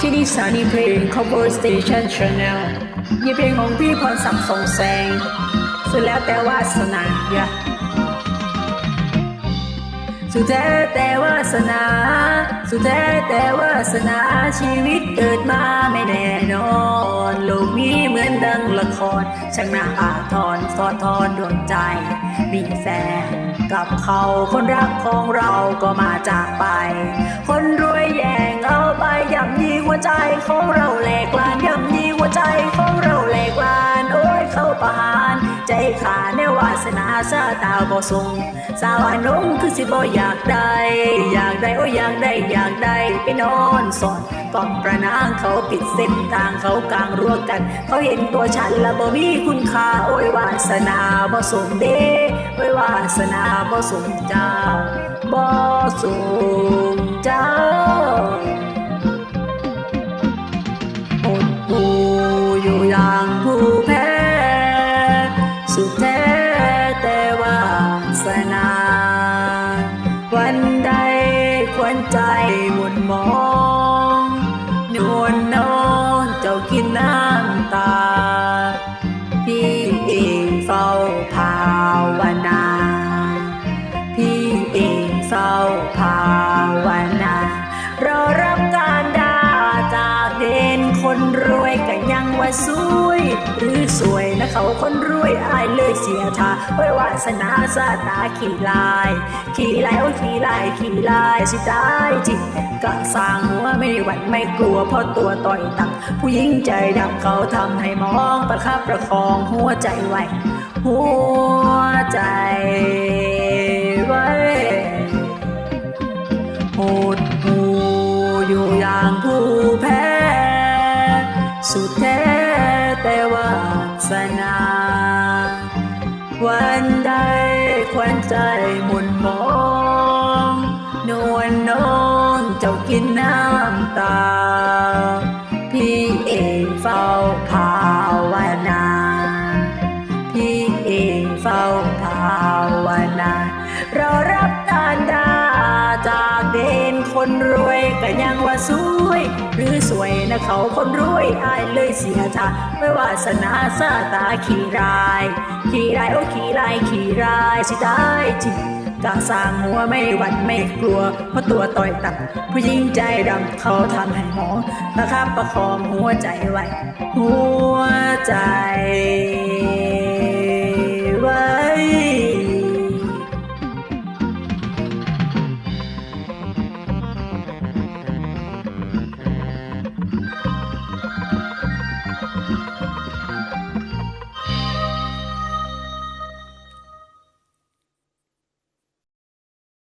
ที่นี่สถานีเพลง cover station channel มีเพลงของพี่พรศักดิ์สงแสงสุดแล้วแต่วาสนาย่าสุดแท้แต่วาสนา สุดแท้แต่วาสนาชีวิตเกิดมาไม่แน่นอน โลกนี้เหมือนดังละครช่างน่าอาทรสอดทอนดวงใจ มีแฟนกับเขาคนรักของเราก็มาจากไป คนรู้ ใจของเราแหลกลานย่ำยีหัวใจของเราแหลกลาน โอ้ยเข้าประหาร ใจขาดในวาสนาชาตาบ่ทรงสาวอนงคือสิบ่อยากได้ อยากได้โอ้ยอยากได้อยากได้ไปนอนสอนกล่อมประนางเขาปิดเส้นทางเขากลางรั้วกัน เขาเห็นตัวฉันละบ่มีคุณค่าโอ้ยวาสนาบ่สมเด้โอ้ยวาสนาบ่สมเจ้าบ่สมเจ้า สุดแท้แต่วาสนา วันใดควรใจหมุนมอง ว่าสวย หรือสวยนะเขาคนรวยอายเลยเสียท่าไว้วาสนาสาตาขี่ลาย ขี่ลายโอ้ขี่ลายขี่ลายสิตายจริงก็สร้างหัวไม่หวั่นไม่กลัวเพราะตัวต่อยตังผู้หญิงใจดำเขาทำให้มองประคับประคองหัวใจไว้หัวใจไว้โหดหูอยู่อย่างผู้แพ้ สุดแท้ แต่วาสนา วันใดควันใจหมุนมอง นวลน้องเจ้ากินน้ำตา พี่เองเฝ้าภาวนา พี่เองเฝ้าภา เด่นคนรวยก็ยังว่าสวย หรือสวยนะเขาคนรวยอายเลยเสียท่าไม่วาสนาซาตาขี่ราย ขี่รายโอ้ขี่รายขี่รายสิได้จริงกาสร้างหัวไม่หวั่นไม่กลัว เพราะตัวต่อยตับผู้หญิงใจดำเขาทำให้หมองประคับประคองหัวใจไว้ หัวใจ